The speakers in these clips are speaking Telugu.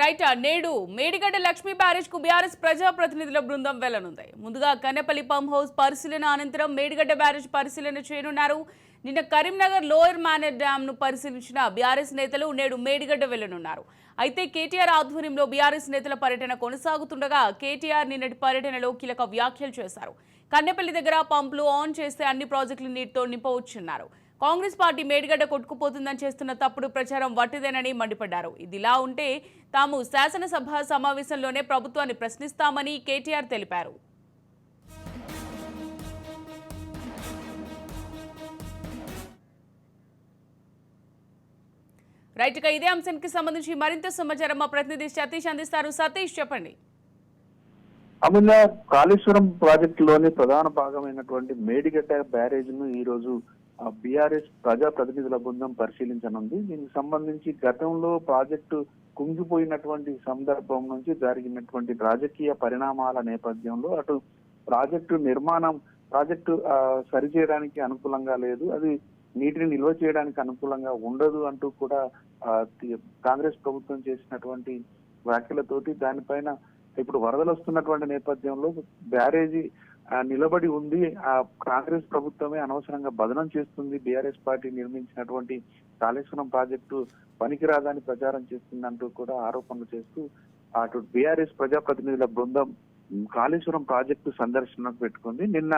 రైట్ నేడు మేడిగడ్డ లక్ష్మీ బ్యారేజ్కు బీఆర్ఎస్ ప్రజాప్రతినిధుల బృందం వెళ్ళనుంది. ముందుగా కన్నెపల్లి పంప్ హౌస్ పరిశీలన అనంతరం మేడిగడ్డ బ్యారేజ్ పరిశీలన చేయనున్నారు. నిన్న కరీంనగర్ లోయర్ మేనర్ డ్యామ్ను పరిశీలించిన బీఆర్ఎస్ నేతలు నేడు మేడిగడ్డ వెళ్ళనున్నారు. అయితే కేటీఆర్ ఆధ్వర్యంలో బీఆర్ఎస్ నేతల పర్యటన కొనసాగుతుండగా కేటీఆర్ నిన్నటి పర్యటనలో కీలక వ్యాఖ్యలు చేశారు. కన్నెపల్లి దగ్గర పంపులు ఆన్ చేస్తే అన్ని ప్రాజెక్టులు నీటితో నింపవచ్చున్నారు. కాంగ్రెస్ పార్టీ మేడిగడ్డ కొట్టుకుపోతుందని చేస్తున్న తప్పుడు ప్రచారం వట్టిదేనని మండిపడ్డారు. ఇదిలా ఉంటే తాము శాసనసభ సమావేశంలోనే ప్రభుత్వాన్ని ప్రశ్నిస్తామని కేటీఆర్ తెలిపారు. రైట్ ఇక ఇదే అంశానికి సంబంధించి మరింత సమాచారం మా ప్రతినిధి సతీష్ అందిస్తారు. సతీష్ చెప్పండి. అమూల్య కాళేశ్వరం ప్రాజెక్టులోని ప్రధాన భాగమైనటువంటి మేడిగడ్డ బ్యారేజ్ను ఈ రోజు బీఆర్ఎస్ ప్రజా ప్రతినిధుల బృందం పరిశీలించనుంది. దీనికి సంబంధించి గతంలో ప్రాజెక్టు కుంగిపోయినటువంటి సందర్భం నుంచి జరిగినటువంటి రాజకీయ పరిణామాల నేపథ్యంలో అటు ప్రాజెక్టు నిర్మాణం ప్రాజెక్టు సరిచేయడానికి అనుకూలంగా లేదు. అది నీటిని నిల్వ చేయడానికి అనుకూలంగా ఉండదు అంటూ కూడా కాంగ్రెస్ ప్రభుత్వం చేసినటువంటి వ్యాఖ్యలతోటి దానిపైన ఇప్పుడు వరదలు వస్తున్నటువంటి నేపథ్యంలో బ్యారేజీ నిలబడి ఉంది ఆ కాంగ్రెస్ ప్రభుత్వమే అనవసరంగా బదనం చేస్తుంది. బీఆర్ఎస్ పార్టీ నిర్మించినటువంటి కాళేశ్వరం ప్రాజెక్టు పనికిరాదని ప్రచారం చేస్తుందంటూ కూడా ఆరోపణలు చేస్తూ అటు బీఆర్ఎస్ ప్రజాప్రతినిధుల బృందం కాళేశ్వరం ప్రాజెక్టు సందర్శనకు పెట్టుకుంది. నిన్న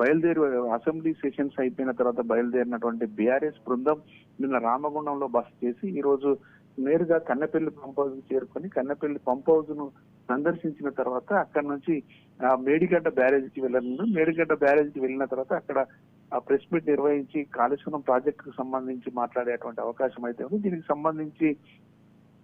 బయలుదేరి అసెంబ్లీ సెషన్స్ అయిపోయిన తర్వాత బయలుదేరినటువంటి బీఆర్ఎస్ బృందం నిన్న రామగుండంలో బస చేసి ఈ రోజు నేరుగా కన్నపల్లి పంప్ హౌస్ చేరుకొని కన్నపల్లి పంప్ హౌస్ను సందర్శించిన తర్వాత అక్కడ నుంచి ఆ, మేడిగడ్డ బ్యారేజ్కి వెళ్ళను మేడిగడ్డ బ్యారేజ్కి వెళ్ళిన తర్వాత అక్కడ ఆ ప్రెస్ మీట్ నిర్వహించి కాళేశ్వరం ప్రాజెక్టు కు సంబంధించి మాట్లాడేటువంటి అవకాశం అయితే ఉంది. దీనికి సంబంధించి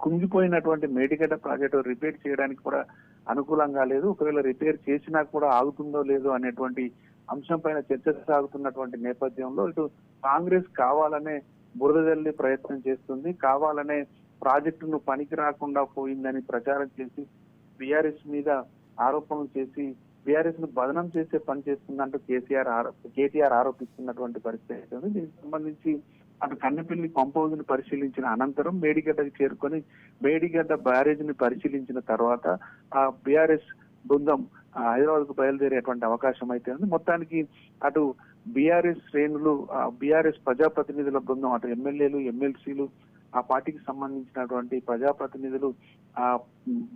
కుంగిపోయినటువంటి మేడిగడ్డ ప్రాజెక్టు రిపేర్ చేయడానికి కూడా అనుకూలంగా లేదు. ఒకవేళ రిపేర్ చేసినా కూడా ఆగుతుందో లేదో అనేటువంటి అంశం పైన చర్చ సాగుతున్నటువంటి నేపథ్యంలో ఇటు కాంగ్రెస్ కావాలనే బురద జల్లి ప్రయత్నం చేస్తుంది. కావాలనే ప్రాజెక్టును పనికి రాకుండా పోయిందని ప్రచారం చేసి బీఆర్ఎస్ మీద ఆరోపణలు చేసి బీఆర్ఎస్ను బదనం చేసే పని చేస్తుందంటూ కేసీఆర్ ఆరో- కేటీఆర్ ఆరోపిస్తున్నటువంటి పరిస్థితి అయితే ఉంది. దీనికి సంబంధించి అటు కన్నెపల్లి పంప్ను పరిశీలించిన అనంతరం మేడిగడ్డకి చేరుకొని మేడిగడ్డ బ్యారేజ్ని పరిశీలించిన తర్వాత ఆ బీఆర్ఎస్ బృందం హైదరాబాద్కు బయలుదేరేటువంటి అవకాశం అయితే ఉంది. మొత్తానికి అటు బీఆర్ఎస్ శ్రేణులు బీఆర్ఎస్ ప్రజాప్రతినిధుల బృందం అటు ఎమ్మెల్యేలు ఎమ్మెల్సీలు ఆ పార్టీకి సంబంధించినటువంటి ప్రజాప్రతినిధులు ఆ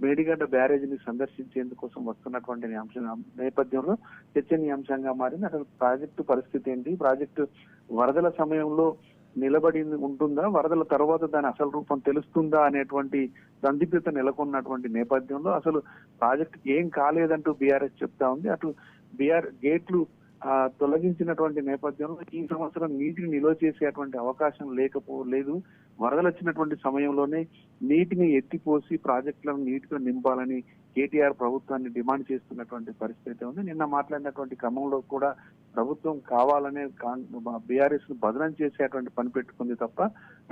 మేడిగడ్డ బ్యారేజ్ని సందర్శించేందుకోసం వస్తున్నటువంటి అంశం నేపథ్యంలో చర్చనీయాంశంగా మారింది. అసలు ప్రాజెక్టు పరిస్థితి ఏంటి? ప్రాజెక్టు వరదల సమయంలో నిలబడి ఉంటుందా? వరదల తర్వాత దాని అసలు రూపం తెలుస్తుందా అనేటువంటి సందిగ్ధత నెలకొన్నటువంటి నేపథ్యంలో అసలు ప్రాజెక్ట్ ఏం కాలేదంటూ బీఆర్ఎస్ చెప్తా ఉంది. అటు బీఆర్ గేట్లు తొలగించినటువంటి నేపథ్యంలో ఈ సంవత్సరం నీటిని నిల్వ చేసేటువంటి అవకాశం లేకపో లేదు. వరదలు వచ్చినటువంటి సమయంలోనే నీటిని ఎత్తిపోసి ప్రాజెక్టులను నీటితో నింపాలని కేటీఆర్ ప్రభుత్వాన్ని డిమాండ్ చేస్తున్నటువంటి పరిస్థితి ఉంది. నిన్న మాట్లాడినటువంటి క్రమంలో కూడా ప్రభుత్వం కావాలనే బీఆర్ఎస్ను బదనం చేసేటువంటి పని పెట్టుకుంది తప్ప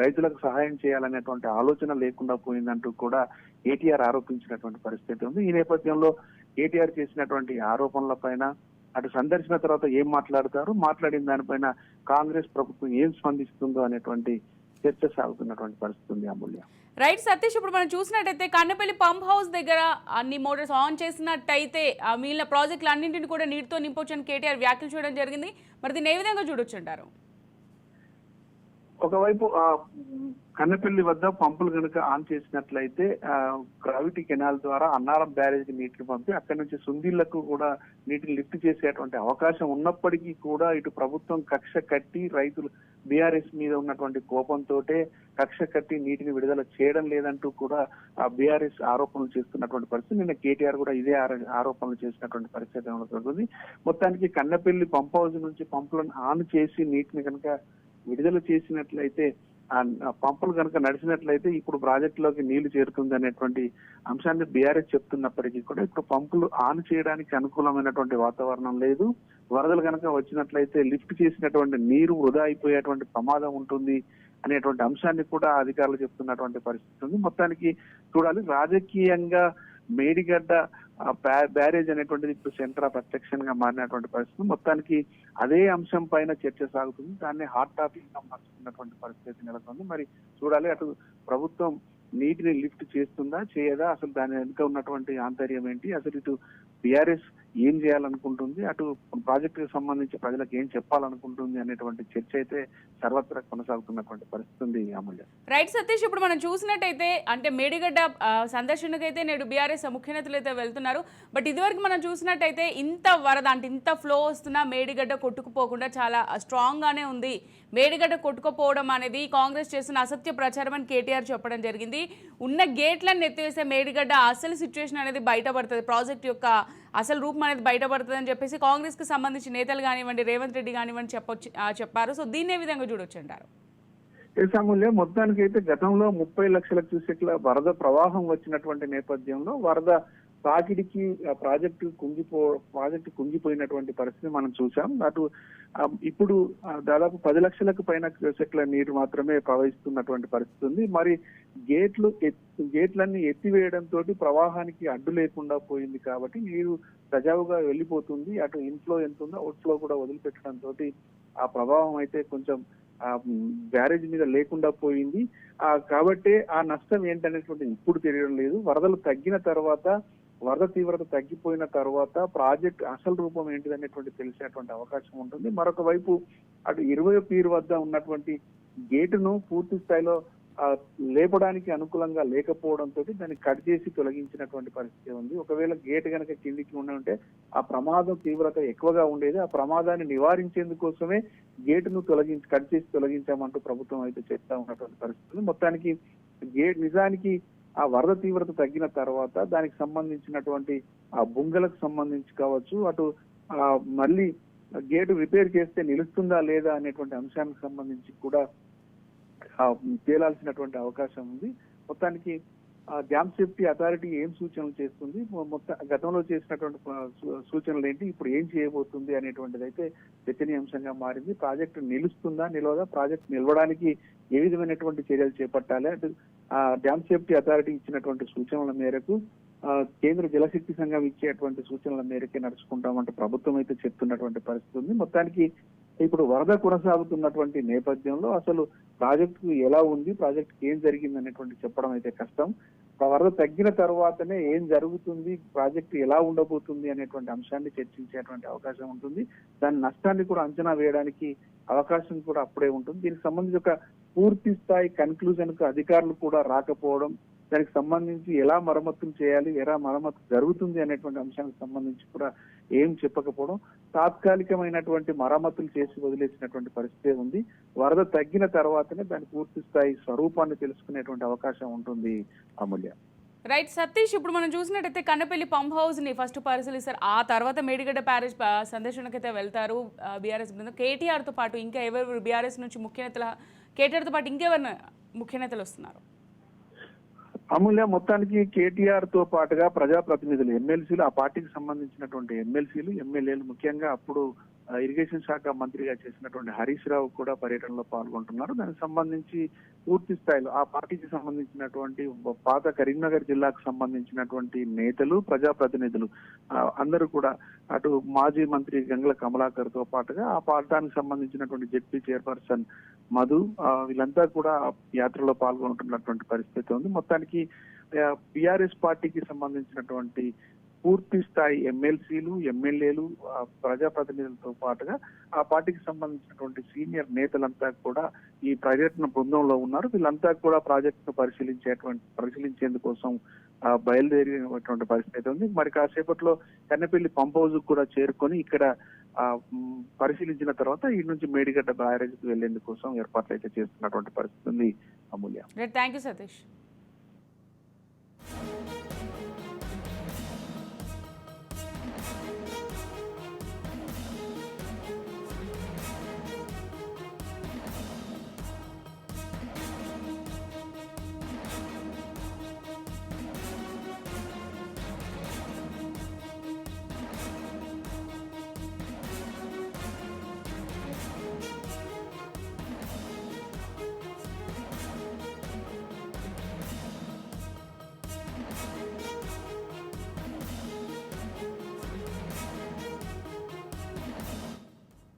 రైతులకు సహాయం చేయాలనేటువంటి ఆలోచన లేకుండా పోయిందంటూ కూడా కేటీఆర్ ఆరోపించినటువంటి పరిస్థితి ఉంది. ఈ నేపథ్యంలో కేటీఆర్ చేసినటువంటి ఆరోపణల పైన అటు సందర్శన తర్వాత ఏం మాట్లాడతారు? మాట్లాడిన దానిపైన కాంగ్రెస్ ప్రభుత్వం ఏం స్పందిస్తుందో అనేటువంటి చర్చ సాగుతున్నటువంటి పరిస్థితి ఉంది అమూల్య. రైట్ సతీష్ ఇప్పుడు మనం చూసినట్టయితే కన్నపల్లి పంప్ హౌస్ దగ్గర అన్ని మోటార్స్ ఆన్ చేసినట్టయితే ఆ మిగిలిన ప్రాజెక్టులు అన్నింటిని కూడా నీటితో నింపొచ్చని కేటీఆర్ వ్యాఖ్యలు చేయడం జరిగింది. మరి దీన్ని ఏ విధంగా చూడొచ్చు అంటారు? ఒకవైపు ఆ వద్ద పంపులు కనుక ఆన్ చేసినట్లయితే ఆ, గ్రావిటీ కెనాల్ ద్వారా అన్నారం బ్యారేజ్కి నీటిని పంపి అక్కడి నుంచి సుందీళ్ళకు కూడా నీటిని లిఫ్ట్ చేసేటువంటి అవకాశం ఉన్నప్పటికీ కూడా ఇటు ప్రభుత్వం కక్ష కట్టి రైతులు బీఆర్ఎస్ మీద ఉన్నటువంటి కోపంతో కక్ష కట్టి నీటిని విడుదల చేయడం లేదంటూ కూడా ఆ బీఆర్ఎస్ ఆరోపణలు చేస్తున్నటువంటి పరిస్థితి. నిన్న కేటీఆర్ కూడా ఇదే ఆరో- ఆరోపణలు చేసినటువంటి పరిస్థితి ఉంటుంది మొత్తానికి కన్నపల్లి పంప్ హౌస్ నుంచి పంపులను ఆన్ చేసి నీటిని కనుక విడుదల చేసినట్లయితే ఆ పంపులు కనుక నడిచినట్లయితే ఇప్పుడు ప్రాజెక్టులోకి నీళ్ళు చేరుతుంది అనేటువంటి అంశాన్ని బీఆర్ఎస్ చెప్తున్నప్పటికీ కూడా ఇప్పుడు పంపులు ఆన్ చేయడానికి అనుకూలమైనటువంటి వాతావరణం లేదు. వరదలు కనుక వచ్చినట్లయితే లిఫ్ట్ చేసినటువంటి నీరు వృధా అయిపోయేటువంటి ప్రమాదం ఉంటుంది అనేటువంటి అంశాన్ని కూడా అధికారులు చెప్తున్నటువంటి పరిస్థితి ఉంది. మొత్తానికి చూడాలి. రాజకీయంగా మేడిగడ్డ బ్యారేజ్ అనేటువంటిది ఇప్పుడు సెంటర్ ఆఫ్ అట్రాక్షన్గా మారినటువంటి పరిస్థితి. మొత్తానికి అదే అంశం పైన చర్చ సాగుతుంది. దాన్ని హాట్ టాపిక్గా మార్చుకున్నటువంటి పరిస్థితి నెలకొంది. మరి చూడాలి అటు ప్రభుత్వం నీటిని లిఫ్ట్ చేస్తుందా చేయదా? అసలు దాని వెనుక ఉన్నటువంటి ఆంతర్యం ఏంటి? అసలు ఇటు బీఆర్ఎస్ ఏం చేయాలనుకుంటుంది? అటు ప్రాజెక్టుకి సంబంధించి ప్రజలకు ఏం చెప్పాలనుకుంటుంది అనేటువంటి చర్చ అయితే సర్వత్రా కొనసాగుతున్నటువంటి పరిస్థితి ఉంది అమూల్య. రైట్ సతీష్ ఇప్పుడు మనం చూసినట్టయితే అంటే మేడిగడ్డ సందర్శనకైతే నేడు బీఆర్ఎస్ ముఖ్య నేతలు అయితే వెళ్తున్నారు. బట్ ఇదివరకు మనం చూసినట్టయితే ఇంత వరద అంటే ఇంత ఫ్లో వస్తున్నా మేడిగడ్డ కొట్టుకుపోకుండా చాలా స్ట్రాంగ్ గానే ఉంది. మేడిగడ్డ కొట్టుకుపోవడం అనేది కాంగ్రెస్ చేస్తున్న అసత్య ప్రచారం అని కేటీఆర్ చెప్పడం జరిగింది. ఉన్న గేట్లను ఎత్తివేసే మేడిగడ్డ అసలు సిచ్యువేషన్ అనేది బయటపడుతుంది. ప్రాజెక్ట్ యొక్క అసలు రూపం అనేది బయటపడుతుందని చెప్పేసి కాంగ్రెస్కి సంబంధించి నేతలు కానివ్వండి రేవంత్ రెడ్డి కానివ్వండి చెప్పొచ్చు చెప్పారు. సో దీన్నే విధంగా చూడొచ్చు అంటారు? అమూల్య మొత్తానికి అయితే గతంలో ముప్పై లక్షల క్యూసెక్ల వరద ప్రవాహం వచ్చినటువంటి నేపథ్యంలో వరద తాకిడికి ఆ ప్రాజెక్టు కుంగిపో ప్రాజెక్టు కుంగిపోయినటువంటి పరిస్థితి మనం చూసాం అటు ఇప్పుడు దాదాపు పది లక్షలకు పైన క్యూసెక్ల నీరు మాత్రమే ప్రవహిస్తున్నటువంటి పరిస్థితి ఉంది. మరి గేట్లు గేట్లన్నీ ఎత్తివేయడంతో ప్రవాహానికి అడ్డు లేకుండా పోయింది కాబట్టి నీరు సజావుగా వెళ్ళిపోతుంది. అటు ఇన్ఫ్లో ఎంత ఉందో అవుట్ఫ్లో కూడా వదిలిపెట్టడంతో ఆ ప్రభావం అయితే కొంచెం ఆ బ్యారేజ్ మీద లేకుండా పోయింది. ఆ కాబట్టి ఆ నష్టం ఏంటనేటువంటి ఇప్పుడు తెలియడం లేదు. వరదలు తగ్గిన తర్వాత వరద తీవ్రత తగ్గిపోయిన తర్వాత ప్రాజెక్ట్ అసలు రూపం ఏంటిది అనేటువంటి తెలిసేటువంటి అవకాశం ఉంటుంది. మరొక వైపు అటు ఇరవై పీరు వద్ద ఉన్నటువంటి గేటును పూర్తి స్థాయిలో లేపడానికి అనుకూలంగా లేకపోవడంతో దాన్ని కట్ చేసి తొలగించినటువంటి పరిస్థితి ఉంది. ఒకవేళ గేట్ కనుక కిందికి ఉండి ఉంటే ఆ ప్రమాదం తీవ్రత ఎక్కువగా ఉండేది. ఆ ప్రమాదాన్ని నివారించేందుకోసమే గేటును తొలగించి కట్ చేసి తొలగించామంటూ ప్రభుత్వం అయితే చెప్తా ఉన్నటువంటి పరిస్థితి ఉంది. మొత్తానికి గేట్ నిజానికి ఆ వరద తీవ్రత తగ్గిన తర్వాత దానికి సంబంధించినటువంటి ఆ బుంగలకు సంబంధించి కావచ్చు అటు ఆ మళ్ళీ గేటు రిపేర్ చేస్తే నిలుస్తుందా లేదా అనేటువంటి అంశానికి సంబంధించి కూడా తేలాల్సినటువంటి అవకాశం ఉంది. మొత్తానికి ఆ డ్యామ్ సేఫ్టీ అథారిటీ ఏం సూచనలు చేస్తుంది? మొత్తం గతంలో చేసినటువంటి సూచనలు ఏంటి? ఇప్పుడు ఏం చేయబోతుంది అనేటువంటిది అయితే చర్చనీయాంశంగా మారింది. ప్రాజెక్టు నిలుస్తుందా నిలవదా? ప్రాజెక్ట్ నిలవడానికి ఏ విధమైనటువంటి చర్యలు చేపట్టాలి? అంటే డ్యామ్ సేఫ్టీ అథారిటీ ఇచ్చినటువంటి సూచనల మేరకు కేంద్ర జలశక్తి సంఘం ఇచ్చేటువంటి సూచనల మేరకే నడుచుకుంటామంటే ప్రభుత్వం అయితే చెప్తున్నటువంటి పరిస్థితి ఉంది. మొత్తానికి ఇప్పుడు వరద కొనసాగుతున్నటువంటి నేపథ్యంలో అసలు ప్రాజెక్టు ఎలా ఉంది ప్రాజెక్ట్ ఏం జరిగింది అనేటువంటి చెప్పడం అయితే కష్టం. ఆ వరద తగ్గిన తర్వాతనే ఏం జరుగుతుంది ప్రాజెక్టు ఎలా ఉండబోతుంది అనేటువంటి అంశాన్ని చర్చించేటువంటి అవకాశం ఉంటుంది. దాని నష్టాన్ని కూడా అంచనా వేయడానికి అవకాశం కూడా అప్పుడే ఉంటుంది. దీనికి సంబంధించి ఒక పూర్తి స్థాయి కన్క్లూజన్కు అధికారులు కూడా రాకపోవడం దానికి సంబంధించి ఎలా మరమ్మతులు చేయాలి ఎలా మరమ్మతు జరుగుతుంది అనేటువంటి అంశానికి సంబంధించి కూడా ఏం చెప్పకపోవడం తాత్కాలికమైనటువంటి మరమ్మతులు చేసి వదిలేసినటువంటి పరిస్థితి ఉంది. వరద తగ్గిన తర్వాతనే దాని పూర్తి స్థాయి స్వరూపాన్ని తెలుసుకునేటువంటి అవకాశం ఉంటుంది అమూల్య. రైట్ సతీష్ ఇప్పుడు మనం చూసినట్టయితే కన్నపల్లి పంప్ హౌస్ని ఫస్ట్ పరిశీలిస్తారు. ఆ తర్వాత మేడిగడ్డ ప్యారేజ్ సందర్శనకైతే వెళ్తారు బీఆర్ఎస్ బృందం. కేటీఆర్తో పాటు ఇంకా ఎవరు బీఆర్ఎస్ నుంచి ముఖ్య నేతల కేటీఆర్తో పాటు ఇంకెవరు ముఖ్య నేతలు వస్తున్నారు? అమూల్య మొత్తానికి కేటీఆర్తో పాటుగా ప్రజాప్రతినిధులు ఎమ్మెల్సీలు ఆ పార్టీకి సంబంధించినటువంటి ఎమ్మెల్సీలు ఎమ్మెల్యేలు ముఖ్యంగా అప్పుడు ఇరిగేషన్ శాఖ మంత్రిగా చేసినటువంటి హరీష్ రావు కూడా పర్యటనలో పాల్గొంటున్నారు. దానికి సంబంధించి పూర్తి స్థాయిలో ఆ పార్టీకి సంబంధించినటువంటి పాత కరీంనగర్ జిల్లాకు సంబంధించినటువంటి నేతలు ప్రజాప్రతినిధులు అందరూ కూడా అటు మాజీ మంత్రి గంగల కమలాకర్తో పాటుగా ఆ పార్టానికి సంబంధించినటువంటి జెడ్పీ చైర్పర్సన్ మధు వీళ్ళంతా కూడా యాత్రలో పాల్గొంటున్నటువంటి పరిస్థితి ఉంది. మొత్తానికి బీఆర్ఎస్ పార్టీకి సంబంధించినటువంటి పూర్తి స్థాయి ఎమ్మెల్సీలు ఎమ్మెల్యేలు ప్రజాప్రతినిధులతో పాటుగా ఆ పార్టీకి సంబంధించినటువంటి సీనియర్ నేతలంతా కూడా ఈ పర్యటన బృందంలో ఉన్నారు. వీళ్ళంతా కూడా ప్రాజెక్టును పరిశీలించేటువంటి పరిశీలించేందుకోసం బయలుదేరినటువంటి పరిస్థితి ఉంది. మరి కాసేపట్లో కన్నెపల్లి పంప్ హౌస్ కూడా చేరుకొని ఇక్కడ పరిశీలించిన తర్వాత ఈ నుంచి మేడిగడ్డ బ్యారేజ్కి వెళ్ళేందుకోసం ఏర్పాట్లు అయితే చేస్తున్నటువంటి పరిస్థితి ఉంది అమూల్య. Thank you Satish